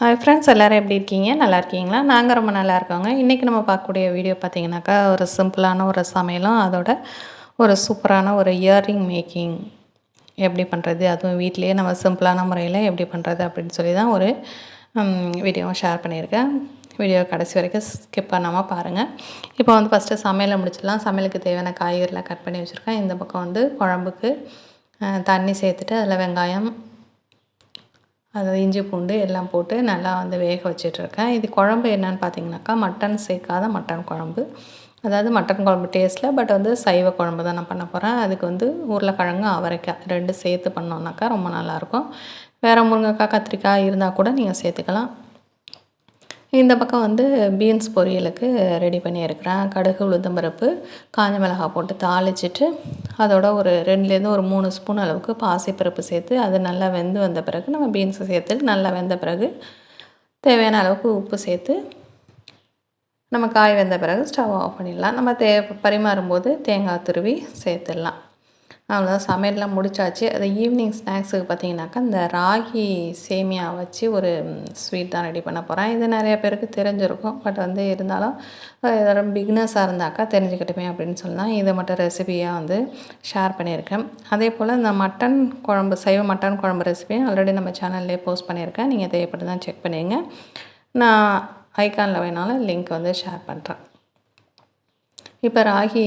Hi friends எல்லோரும் எப்படி இருக்கீங்க? நல்லா இருக்கீங்களா? நாங்கள் ரொம்ப நல்லா இருக்கோங்க. இன்றைக்கி நம்ம பார்க்கக்கூடிய வீடியோ பார்த்தீங்கன்னாக்கா ஒரு சிம்பிளான ஒரு சமையலும் அதோட ஒரு சூப்பரான ஒரு இயரிங் மேக்கிங் எப்படி பண்ணுறது அதுவும் வீட்லேயே நம்ம சிம்பிளான முறையில் எப்படி பண்ணுறது அப்படின்னு சொல்லி தான் ஒரு வீடியோவும் ஷேர் பண்ணியிருக்கேன். வீடியோ கடைசி வரைக்கும் ஸ்கிப் பண்ணாமல் பாருங்கள் இப்போ வந்து ஃபஸ்ட்டு சமையலை முடிச்சிடலாம். சமையலுக்கு தேவையான காய்கறிலாம் கட் பண்ணி வச்சுருக்கேன். இந்த பக்கம் வந்து குழம்புக்கு தண்ணி சேர்த்துட்டு அதில் வெங்காயம் அது இஞ்சி பூண்டு எல்லாம் போட்டு நல்லா வந்து வேக வச்சிட்ருக்கேன். இது குழம்பு என்னன்னு பார்த்தீங்கன்னாக்கா மட்டன் சேர்க்காத மட்டன் குழம்பு. அதாவது மட்டன் குழம்பு டேஸ்ட்டில் பட் வந்து சைவ குழம்பு தான் நான் பண்ண போகிறேன் அதுக்கு வந்து உருளைக்கிழங்கு அவரைக்காய் ரெண்டு சேர்த்து பண்ணோன்னாக்கா ரொம்ப நல்லாயிருக்கும் வேறு முருங்கைக்காய் கத்திரிக்காய் இருந்தால் கூட நீங்கள் சேர்த்துக்கலாம். இந்த பக்கம் வந்து பீன்ஸ் பொரியலுக்கு ரெடி பண்ணியிருக்கிறேன். கடுகு உளுத்தம்பருப்பு காஞ்ச மிளகாய் போட்டு தாளிச்சிட்டு அதோட ஒரு ரெண்டுலேருந்து ஒரு மூணு ஸ்பூன் அளவுக்கு பாசிப்பருப்பு சேர்த்து அது நல்லா வெந்து வந்த பிறகு நம்ம பீன்ஸை சேர்த்துட்டு நல்லா வெந்த பிறகு தேவையான அளவுக்கு உப்பு சேர்த்து நம்ம காய் வெந்த பிறகு ஸ்டவ் ஆஃப் பண்ணிடலாம். நம்ம தே பரிமாறும்போது தேங்காய் துருவி சேர்த்துடலாம். அவ்வளோதான் சமையல்லாம் முடிச்சாச்சு. அது ஈவினிங் ஸ்நாக்ஸுக்கு பார்த்தீங்கன்னாக்கா இந்த ராகி சேமியா வச்சு ஒரு ஸ்வீட் தான் ரெடி பண்ண போகிறேன் இது நிறைய பேருக்கு தெரிஞ்சிருக்கும். பட் வந்து இருந்தாலும் யாரும் பிக்னஸாக இருந்தாக்கா தெரிஞ்சுக்கிட்டுமே அப்படின்னு சொல்லலாம். இதை மட்டும் ரெசிபியாக வந்து ஷேர் பண்ணியிருக்கேன். அதே போல் இந்த மட்டன் குழம்பு சைவ மட்டன் குழம்பு ரெசிபியும் ஆல்ரெடி நம்ம சேனல்லே போஸ்ட் பண்ணியிருக்கேன். நீங்கள் தேவைப்பட்டு தான் செக் பண்ணிங்க நான் ஐக்கானில் வேணாலும் லிங்க் வந்து ஷேர் பண்ணுறேன் இப்போ ராகி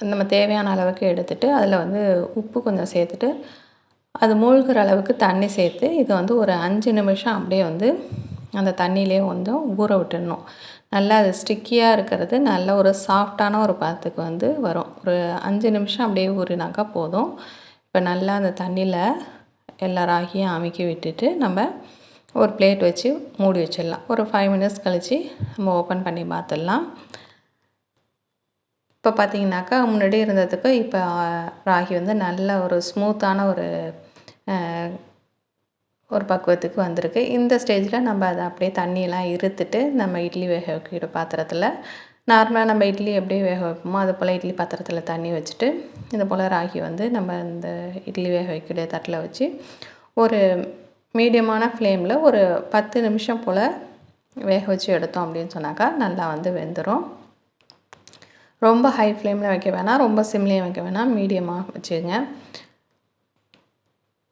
நம்ம தேவையான அளவுக்கு எடுத்துகிட்டு அதில் வந்து உப்பு கொஞ்சம் சேர்த்துட்டு அது மூழ்கிற அளவுக்கு தண்ணி சேர்த்து இதை வந்து ஒரு அஞ்சு நிமிஷம் அப்படியே வந்து அந்த தண்ணியிலே வந்து ஊற விட்டுடணும். நல்லா அது ஸ்டிக்கியாக இருக்கிறது நல்ல ஒரு சாஃப்டான ஒரு பதத்துக்கு வந்து வரும். ஒரு அஞ்சு நிமிஷம் அப்படியே ஊறினாக்கா போதும். இப்போ நல்லா அந்த தண்ணியில் எல்லா ராகியும் அமுக்கி விட்டுட்டு நம்ம ஒரு பிளேட் வச்சு மூடி வச்சிடலாம். ஒரு ஃபைவ் மினிட்ஸ் கழித்து நம்ம ஓப்பன் பண்ணி பார்த்துடலாம். இப்போ பார்த்தீங்கன்னாக்கா முன்னாடி இருந்ததுக்கு இப்போ ராகி வந்து நல்ல ஒரு ஸ்மூத்தான ஒரு ஒரு பக்குவத்துக்கு வந்திருக்கு. இந்த ஸ்டேஜில் நம்ம அதை அப்படியே தண்ணியெல்லாம் இருத்துட்டு நம்ம இட்லி வேக வைக்கிற பாத்திரத்தில் நார்மலாக நம்ம இட்லி எப்படி வேக வைப்போமோ அது போல் இட்லி பாத்திரத்தில் தண்ணி வச்சுட்டு இது போல் ராகி வந்து நம்ம இந்த இட்லி வேக வைக்கக்கூடிய தட்டில் வச்சு ஒரு மீடியமான ஃப்ளேமில் ஒரு பத்து நிமிஷம் போல் வேக வச்சு எடுத்தோம் அப்படின்னு சொன்னாக்கா நல்லா வந்து வெந்துடும் ரொம்ப ஹை ஃப்ளேமில் வைக்க வேணாம். ரொம்ப சிம்லேயும் வைக்க வேணாம். மீடியமாக வச்சுங்க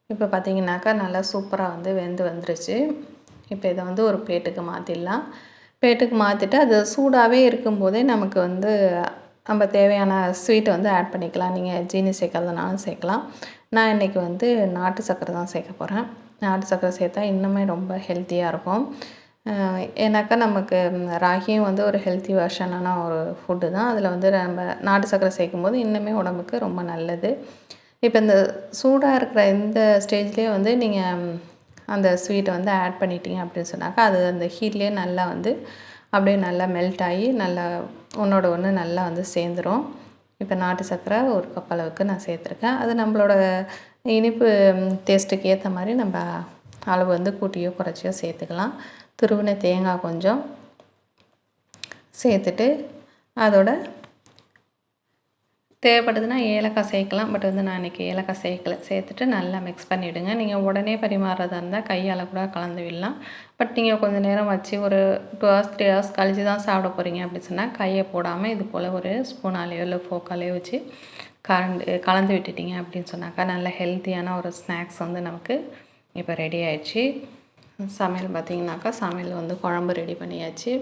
இப்போ பார்த்தீங்கன்னாக்கா நல்லா சூப்பராக வந்து வெந்து வந்துருச்சு. இப்போ இதை வந்து ஒரு பிளேட்டுக்கு மாற்றிடலாம் பிளேட்டுக்கு மாற்றிட்டு அது சூடாகவே இருக்கும்போதே நமக்கு வந்து நம்ம தேவையான ஸ்வீட்டை வந்து ஆட் பண்ணிக்கலாம். நீங்கள் ஜீனி சேர்க்கறதுனாலும் சேர்க்கலாம். நான் இன்றைக்கி வந்து நாட்டு சக்கரை தான் சேர்க்க போகிறேன் நாட்டு சக்கரை சேர்த்தா இன்னுமே ரொம்ப ஹெல்த்தியாக இருக்கும். ஏன்னாக்கா நமக்கு ராகியும் வந்து ஒரு ஹெல்த்தி வெர்ஷனான ஒரு ஃபுட்டு தான். அதில் வந்து நம்ம நாட்டு சர்க்கரை சேர்க்கும்போது இன்னுமே உடம்புக்கு ரொம்ப நல்லது. இப்போ இந்த சூடாக இருக்கிற இந்த ஸ்டேஜ்லேயே வந்து நீங்கள் அந்த ஸ்வீட்டை வந்து ஆட் பண்ணிட்டீங்க அப்படின்னு சொன்னாக்கா அது அந்த ஹீட்லேயே நல்லா வந்து அப்படியே நல்லா மெல்ட் ஆகி நல்லா ஒன்றோட ஒன்று நல்லா வந்து சேர்ந்துடும் இப்போ நாட்டு சர்க்கரை ஒரு கப் அளவுக்கு நான் சேர்த்துருக்கேன். அது நம்மளோட இனிப்பு டேஸ்ட்டுக்கு ஏற்ற மாதிரி நம்ம அளவு வந்து கூட்டியோ குறைச்சியோ சேர்த்துக்கலாம். துருவின தேங்காய் கொஞ்சம் சேர்த்துட்டு அதோட தேவைப்படுதுன்னா ஏலக்காய் சேர்க்கலாம். பட் வந்து நான் இன்றைக்கி ஏலக்காய் சேர்க்கல. சேர்த்துட்டு நல்லா மிக்ஸ் பண்ணிவிடுங்க நீங்கள் உடனே பரிமாறுறதா இருந்தால் கையால் கூட கலந்து விடலாம். பட் நீங்கள் கொஞ்சம் நேரம் வச்சு ஒரு டூ ஹவர்ஸ் த்ரீ ஹவர்ஸ் கழிச்சு தான் சாப்பிட போகிறீங்க அப்படின்னு சொன்னால் கையை போடாமல் இது போல் ஒரு ஸ்பூனாலேயோ இல்லை ஃபோக்காலேயோ வச்சு கலந்து கலந்து விட்டுட்டிங்க அப்படின்னு சொன்னாக்கா நல்ல ஹெல்த்தியான ஒரு ஸ்நாக்ஸ் வந்து நமக்கு இப்போ ரெடி ஆயிடுச்சு. சமையல் பார்த்திங்கனாக்கா சமையல் வந்து குழம்பு ரெடி பண்ணியாச்சு.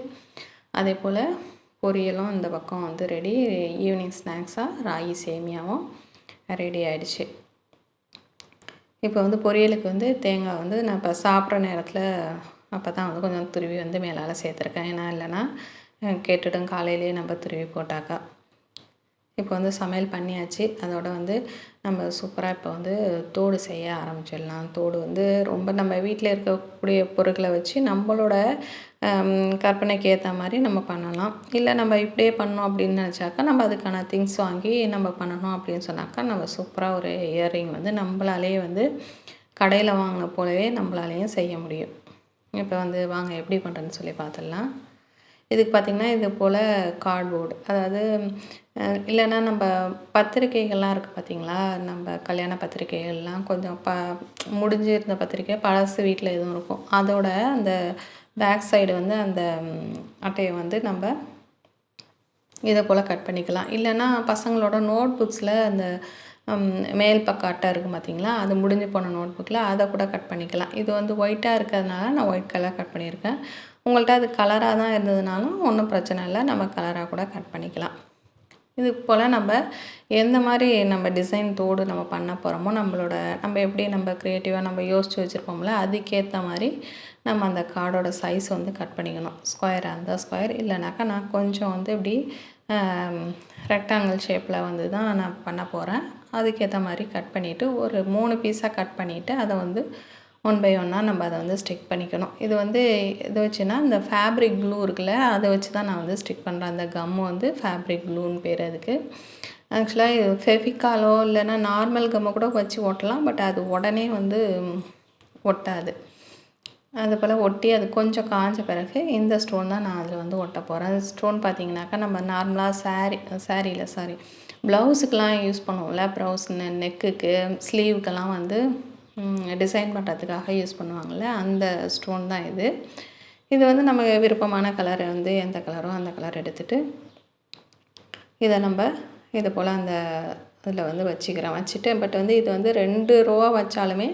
அதே போல் பொரியலும் இந்த பக்கம் வந்து ரெடி ஈவினிங் ஸ்நாக்ஸாக ராகி சேமியாவும் ரெடி ஆயிடுச்சு. இப்போ வந்து பொரியலுக்கு வந்து தேங்காய் வந்து நான் இப்போ சாப்பிட்ற நேரத்தில் அப்போ தான் வந்து கொஞ்சம் துருவி வந்து மேலால் சேர்த்துருக்கேன். ஏன்னா இல்லைன்னா கேட்டுடும் காலையிலேயே நம்ம துருவி போட்டாக்கா. இப்போ வந்து சமையல் பண்ணியாச்சு. அதோட வந்து நம்ம சூப்பராக இப்போ வந்து தோடு செய்ய ஆரம்பிச்சிடலாம். தோடு வந்து ரொம்ப நம்ம வீட்டில் இருக்கக்கூடிய பொருட்களை வச்சு நம்மளோட கற்பனைக்கு ஏற்ற மாதிரி நம்ம பண்ணலாம். இல்லை நம்ம இப்படியே பண்ணோம் அப்படின்னு நினச்சாக்கா நம்ம அதுக்கான திங்ஸ் வாங்கி நம்ம பண்ணணும் அப்படின்னு சொன்னாக்கா நம்ம சூப்பராக ஒரு இயரிங் வந்து நம்மளாலேயே வந்து கடையில் வாங்கின போலவே நம்மளாலேயும் செய்ய முடியும். இப்போ வந்து வாங்க எப்படி பண்ணுறேன்னு சொல்லி பார்த்துடலாம். இதுக்கு பார்த்திங்கன்னா இது போல் கார்ட்போர்டு அதாவது இல்லைன்னா நம்ம பத்திரிக்கைகள்லாம் இருக்குது பார்த்தீங்களா? நம்ம கல்யாண பத்திரிக்கைகள்லாம் கொஞ்சம் ப முடிஞ்சிருந்த பத்திரிக்கை பழசு வீட்டில் எதுவும் இருக்கும். அதோட அந்த பேக் சைடு வந்து அந்த அட்டையை வந்து நம்ம இதை போல் கட் பண்ணிக்கலாம். இல்லைன்னா பசங்களோட நோட் புக்ஸில் அந்த மேல் பக்க அட்டை இருக்கும் பார்த்தீங்களா? அது முடிஞ்சு போன நோட் புக்கில் அதை கூட கட் பண்ணிக்கலாம். இது வந்து ஒயிட்டாக இருக்கிறதுனால நான் ஒயிட் கலர் கட் பண்ணியிருக்கேன். உங்கள்கிட்ட அது கலராக தான் இருந்ததுனாலும் ஒன்றும் பிரச்சனை இல்லை. நம்ம கலராக கூட கட் பண்ணிக்கலாம். இது போல் நம்ம எந்த மாதிரி நம்ம டிசைன் தோடு நம்ம பண்ண போகிறோமோ நம்மளோட நம்ம எப்படி நம்ம க்ரியேட்டிவாக நம்ம யோசித்து வச்சுருப்போம்ல அதுக்கேற்ற மாதிரி நம்ம அந்த கார்டோட சைஸ் வந்து கட் பண்ணிக்கணும். ஸ்கொயராக இருந்தால் ஸ்கொயர் இல்லைனாக்கா நான் கொஞ்சம் வந்து இப்படி ரெக்டாங்கிள் ஷேப்பில் வந்து தான் நான் பண்ண போகிறேன் அதுக்கேற்ற மாதிரி கட் பண்ணிவிட்டு ஒரு மூணு பீஸாக கட் பண்ணிவிட்டு அதை வந்து ஒன் பை ஒன்னாக நம்ம அதை வந்து ஸ்டிக் பண்ணிக்கணும். இது வந்து எது வச்சுன்னா இந்த ஃபேப்ரிக் க்ளூ இருக்குல்ல அதை வச்சு தான் நான் வந்து ஸ்டிக் பண்ணுறேன் அந்த கம்மு வந்து ஃபேப்ரிக் க்ளூன்னு பேர் அதுக்கு. ஆக்சுவலாக இது ஃபெஃபிக்காலோ இல்லைன்னா நார்மல் கம்மை கூட வச்சு ஒட்டலாம் பட் அது உடனே வந்து ஒட்டாது. அது போல் ஒட்டி அது கொஞ்சம் காஞ்ச பிறகு இந்த ஸ்டோன் தான் நான் அதில் வந்து ஒட்ட போகிறேன் ஸ்டோன் பார்த்திங்கனாக்கா நம்ம நார்மலாக saree சாரியில் சாரி ப்ளவுஸுக்கெலாம் யூஸ் பண்ணுவோம்ல ப்ளவுஸ் நெக்குக்கு ஸ்லீவுக்கெல்லாம் வந்து டிசைன் பண்ணுறதுக்காக யூஸ் பண்ணுவாங்கள்ல அந்த ஸ்டோன் தான் இது. இது வந்து நம்ம விருப்பமான கலரை வந்து எந்த கலரோ அந்த கலர் எடுத்துகிட்டு இதை நம்ம இது போல் அந்த இதில் வந்து வச்சுக்கிறேன் வச்சுட்டு பட் வந்து இது வந்து ரெண்டு ரோவாக வச்சாலுமே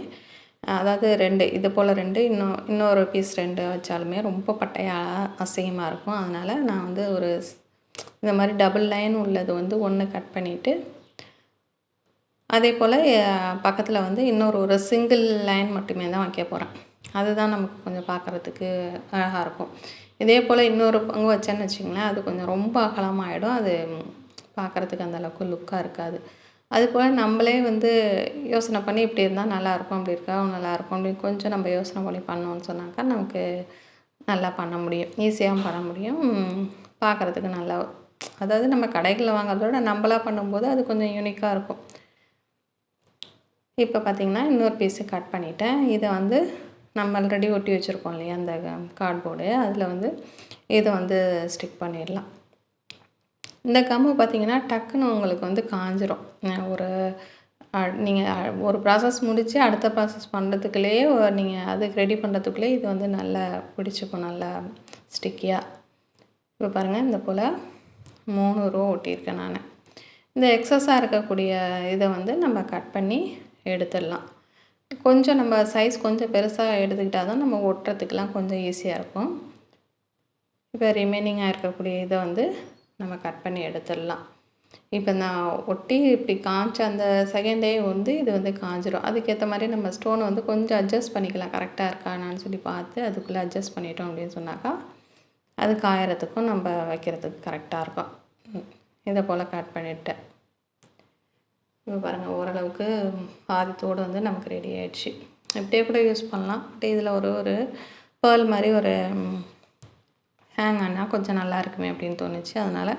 அதாவது ரெண்டு இது போல் ரெண்டு இன்னும் இன்னொரு பீஸ் ரெண்டு வச்சாலுமே ரொம்ப பட்டையாக அசிங்கமாக இருக்கும். அதனால் நான் வந்து ஒரு இந்த மாதிரி டபுள் லைன் உள்ளது வந்து ஒன்று கட் பண்ணிவிட்டு அதே போல் பக்கத்தில் வந்து இன்னொரு ஒரு சிங்கிள் லைன் மட்டுமே தான் வைக்க போகிறேன் அதுதான் நமக்கு கொஞ்சம் பார்க்குறதுக்கு அழகாக இருக்கும். இதே போல் இன்னொரு பங்கு வச்சேன்னு வச்சிங்களேன் அது கொஞ்சம் ரொம்ப அகலமாகிடும் அது பார்க்குறதுக்கு அந்தளவுக்கு லுக்காக இருக்காது. அது போல் நம்மளே வந்து யோசனை பண்ணி இப்படி இருந்தால் நல்லாயிருக்கும் அப்படி இருக்கா நல்லாயிருக்கும் அப்படின்னு கொஞ்சம் நம்ம யோசனை பண்ணி பண்ணோம்னு சொன்னாக்கா நமக்கு நல்லா பண்ண முடியும். ஈஸியாகவும் பண்ண முடியும். பார்க்குறதுக்கு நல்லா அதாவது நம்ம கடைகளில் வாங்குறத விட நம்மளா பண்ணும்போது அது கொஞ்சம் யூனிக்காக இருக்கும். இப்போ பார்த்தீங்கன்னா இன்னொரு பீஸு கட் பண்ணிட்டேன். இதை வந்து நம்ம ஆல்ரெடி ஒட்டி வச்சுருக்கோம் இல்லையா அந்த கார்ட்போர்டு அதில் வந்து இதை வந்து ஸ்டிக் பண்ணிடலாம். இந்த கம்மு பார்த்தீங்கன்னா டக்குன்னு உங்களுக்கு வந்து காஞ்சிரும். ஒரு நீங்கள் ஒரு ப்ராசஸ் முடித்து அடுத்த ப்ராசஸ் பண்ணுறதுக்குள்ளேயே நீங்கள் அதுக்கு ரெடி பண்ணுறதுக்குள்ளே இது வந்து நல்லா பிடிச்சிக்கும் நல்லா ஸ்டிக்கியாக இப்போ பாருங்கள் இந்த போல் மூணு ரூபா ஒட்டியிருக்கேன் நான். இந்த எக்ஸஸாக இருக்கக்கூடிய இதை வந்து நம்ம கட் பண்ணி எடுத்துடலாம். கொஞ்சம் நம்ம சைஸ் கொஞ்சம் பெருசாக எடுத்துக்கிட்டால் தான் நம்ம ஒட்டுறதுக்கெலாம் கொஞ்சம் ஈஸியாக இருக்கும். இப்போ ரிமைனிங்காக இருக்கக்கூடிய இதை வந்து நம்ம கட் பண்ணி எடுத்துடலாம். இப்போ நான் ஒட்டி இப்படி காய்ச்ச அந்த செகண்ட் டே வந்து இது வந்து காஞ்சிரும். அதுக்கேற்ற மாதிரி நம்ம ஸ்டோனை வந்து கொஞ்சம் அட்ஜஸ்ட் பண்ணிக்கலாம். கரெக்டாக இருக்கானான்னு சொல்லி பார்த்து அதுக்குள்ளே அட்ஜஸ்ட் பண்ணிட்டோம் அப்படின்னு சொன்னாக்கா அது காயறதுக்கும் நம்ம வைக்கிறதுக்கு கரெக்டாக இருக்கும். இதை போல் கட் பண்ணிவிட்டேன் இப்போ பாருங்கள் ஓரளவுக்கு பாதித்தோடு வந்து நமக்கு ரெடி ஆகிடுச்சு இப்படியே கூட யூஸ் பண்ணலாம். பட் இதில் ஒரு ஒரு பேர்ல் மாதிரி ஒரு ஹேங் ஆனால் கொஞ்சம் நல்லா இருக்குமே அப்படின்னு தோணுச்சு. அதனால்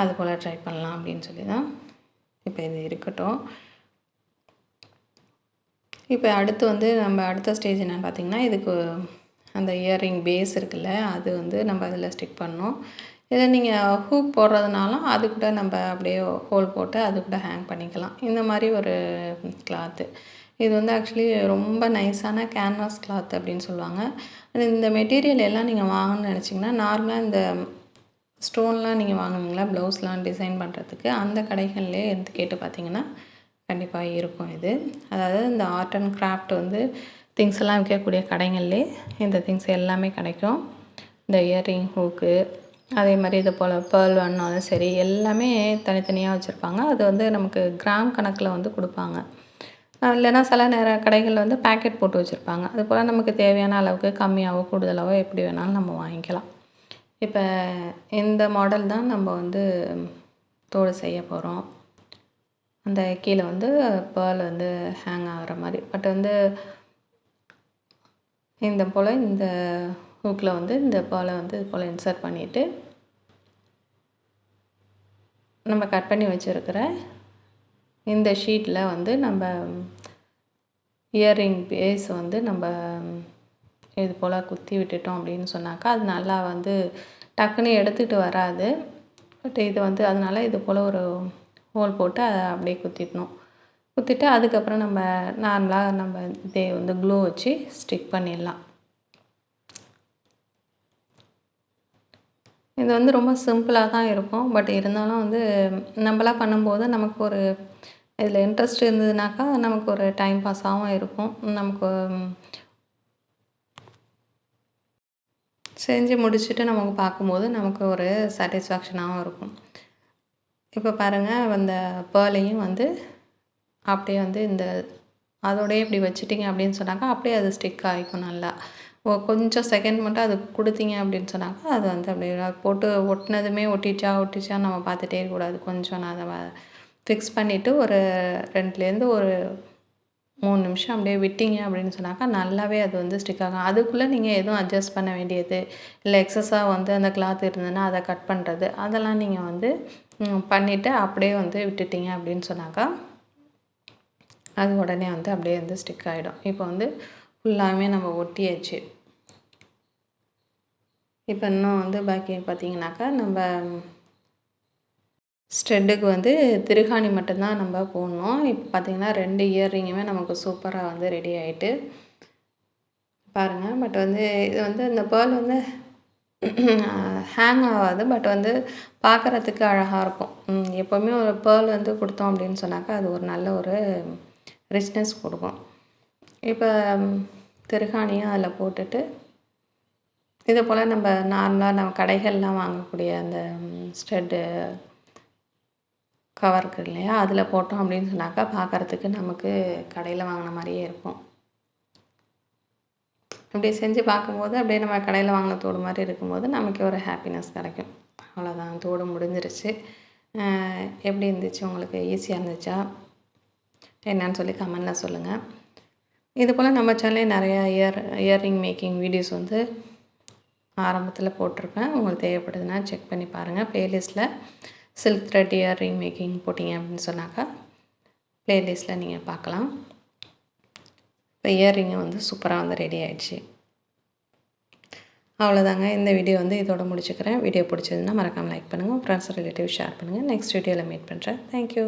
அது போல் ட்ரை பண்ணலாம் அப்படின்னு சொல்லி தான் இப்போ இது இருக்கட்டும். இப்போ அடுத்து வந்து நம்ம அடுத்த ஸ்டேஜ் என்னென்னு பார்த்திங்கன்னா இதுக்கு அந்த இயரிங் பேஸ் இருக்குல்ல அது வந்து நம்ம அதில் ஸ்டிக் பண்ணோம் இதை நீங்கள் ஹூக் போடுறதுனாலும் அது கூட நம்ம அப்படியே ஹோல் போட்டு அது கூட ஹேங் பண்ணிக்கலாம். இந்த மாதிரி ஒரு கிளாத்து இது வந்து ஆக்சுவலி ரொம்ப நைஸான கேன்வாஸ் கிளாத் அப்படின்னு சொல்லுவாங்க. இந்த மெட்டீரியல் எல்லாம் நீங்கள் வாங்கணும்னு நினச்சிங்கன்னா நார்மலாக இந்த ஸ்டோன்லாம் நீங்கள் வாங்குவீங்களா ப்ளவுஸ்லாம் டிசைன் பண்ணுறதுக்கு அந்த கடைகள்லேயே எடுத்து கேட்டு பார்த்தீங்கன்னா கண்டிப்பாக இருக்கும் இது. அதாவது இந்த ஆர்ட் அண்ட் கிராஃப்ட் வந்து திங்ஸ் எல்லாம் விற்கக்கூடிய கடைகள்லேயே இந்த திங்ஸ் எல்லாமே கிடைக்கும். இந்த இயரிங் ஹூக்கு அதே மாதிரி இது போல் பேர்ல் வேணுனாலும் சரி எல்லாமே தனித்தனியாக வச்சுருப்பாங்க. அது வந்து நமக்கு கிராம் கணக்கில் வந்து கொடுப்பாங்க. இல்லைன்னா சில நேர கடைகளில் வந்து பேக்கெட் போட்டு வச்சுருப்பாங்க. அது போல் நமக்கு தேவையான அளவுக்கு கம்மியாகவோ கூடுதலாகவோ எப்படி வேணாலும் நம்ம வாங்கிக்கலாம். இப்போ இந்த மாடல் தான் நம்ம வந்து தோடு செய்ய போகிறோம் அந்த கீழே வந்து பேர்ல் வந்து ஹேங் ஆகிற மாதிரி. பட் வந்து இந்த போல் இந்த ஹூக்கில் வந்து இந்த பாலை வந்து இது போல் இன்சர்ட் பண்ணிவிட்டு நம்ம கட் பண்ணி வச்சுருக்கிற இந்த ஷீட்டில் வந்து நம்ம இயரிங் பேஸ் வந்து நம்ம இது போல் குத்தி விட்டுட்டோம் அப்படின்னு சொன்னாக்கா அது நல்லா வந்து டக்குன்னு எடுத்துகிட்டு வராது. பட் இது வந்து அதனால் இது போல் ஒரு ஹோல் போட்டு அதை அப்படியே குத்திடணும். குத்திட்டு அதுக்கப்புறம் நம்ம நார்மலாக நம்ம இதே வந்து க்ளூ வச்சு ஸ்டிக் பண்ணிடலாம். இது வந்து ரொம்ப சிம்பிளாக தான் இருக்கும். பட் இருந்தாலும் வந்து நம்மளா பண்ணும்போது நமக்கு ஒரு இதில் இன்ட்ரெஸ்ட் இருந்ததுனாக்கா நமக்கு ஒரு டைம் பாஸாகவும் இருக்கும். நமக்கு செஞ்சு முடிச்சுட்டு நமக்கு பார்க்கும்போது நமக்கு ஒரு சாட்டிஸ்ஃபேக்ஷனாகவும் இருக்கும். இப்போ பாருங்கள் அந்த பேர்லையும் வந்து அப்படியே வந்து இந்த அதோடய இப்படி வச்சுட்டிங்க அப்படின்னு சொன்னாக்கா அப்படியே அது ஸ்டிக் ஆகிக்கும் நல்லா. கொஞ்சம் செகண்ட் மட்டும் அது கொடுத்தீங்க அப்படின்னு சொன்னாக்கா அது வந்து அப்படியே போட்டு ஒட்டினதுமே ஒட்டிச்சா ஒட்டிச்சா நம்ம பார்த்துட்டே இருக்கக்கூடாது. கொஞ்சம் நான் அதை ஃபிக்ஸ் பண்ணிவிட்டு ஒரு ரெண்டுலேருந்து ஒரு மூணு நிமிஷம் அப்படியே விட்டிங்க அப்படின்னு சொன்னாக்கா நல்லாவே அது வந்து ஸ்டிக் ஆகும். அதுக்குள்ளே நீங்கள் எதுவும் அட்ஜஸ்ட் பண்ண வேண்டியது இல்லை. எக்ஸஸாக வந்து அந்த கிளாத் இருந்ததுன்னா அதை கட் பண்ணுறது. அதெல்லாம் நீங்கள் வந்து பண்ணிவிட்டு அப்படியே வந்து விட்டுட்டீங்க அப்படின்னு சொன்னாக்கா அது உடனே வந்து அப்படியே வந்து ஸ்டிக் ஆகிடும் இப்போ வந்து ஃபுல்லாகவே நம்ம ஒட்டியாச்சு. இப்போ இன்னும் வந்து பாக்கி பார்த்திங்கனாக்கா நம்ம ஸ்ட்ரெட்டுக்கு வந்து திருகாணி மட்டும்தான் நம்ம போடணும். இப்போ பார்த்திங்கன்னா ரெண்டு இயர்ரிங்குமே நமக்கு சூப்பராக வந்து ரெடி ஆகிட்டு பாருங்கள் பட் வந்து இது வந்து இந்த பேர்ல் வந்து ஹேங் ஆகாது. பட் வந்து பார்க்குறதுக்கு அழகாக இருக்கும். எப்போவுமே ஒரு பேர்ல் வந்து கொடுத்தோம் அப்படின்னு சொன்னாக்கா அது ஒரு நல்ல ஒரு ரிச்னஸ் கொடுக்கும். இப்போ திருகாணியும் அதில் போட்டுட்டு இதே போல் நம்ம நார்மலாக நம்ம கடைகள்லாம் வாங்கக்கூடிய அந்த ஸ்டெட்டு கவர் இருக்குது இல்லையா? அதில் போட்டோம் அப்படின்னு சொன்னாக்கா பார்க்குறதுக்கு நமக்கு கடையில் வாங்கின மாதிரியே இருக்கும். அப்படியே செஞ்சு பார்க்கும்போது அப்படியே நம்ம கடையில் வாங்கின தோடு மாதிரி இருக்கும்போது நமக்கு ஒரு ஹாப்பினஸ் கிடைக்கும். அவ்வளோதான் தோடு முடிஞ்சிருச்சு. எப்படி இருந்துச்சு? உங்களுக்கு ஈஸியாக இருந்துச்சா? என்னன்னு சொல்லி கமெண்டில் சொல்லுங்கள் இது போல் நம்ம சேனலே நிறையா இயர் இயரிங் மேக்கிங் வீடியோஸ் வந்து ஆரம்பத்தில் போட்டிருப்பேன். உங்களுக்கு தேவைப்படுதுன்னா செக் பண்ணி பாருங்கள் ப்ளேலிஸ்ட்டில் சில்க் த்ரெட் இயர்ரிங் மேக்கிங் போட்டிங்க அப்படின்னு சொன்னாக்கா ப்ளேலிஸ்ட்டில் நீங்கள் பார்க்கலாம். இப்போ இயர்ரிங்கு வந்து சூப்பராக வந்து ரெடி ஆகிடுச்சு அவ்வளோதாங்க இந்த வீடியோ வந்து இதோட முடிச்சுக்கிறேன். வீடியோ பிடிச்சதுன்னா மறக்காமல் லைக் பண்ணுங்கள் ஃப்ரெண்ட்ஸ் ரிலேட்டிவ் ஷேர் பண்ணுங்கள் நெக்ஸ்ட் வீடியோவில் மீட் பண்ணுறேன் தேங்க்யூ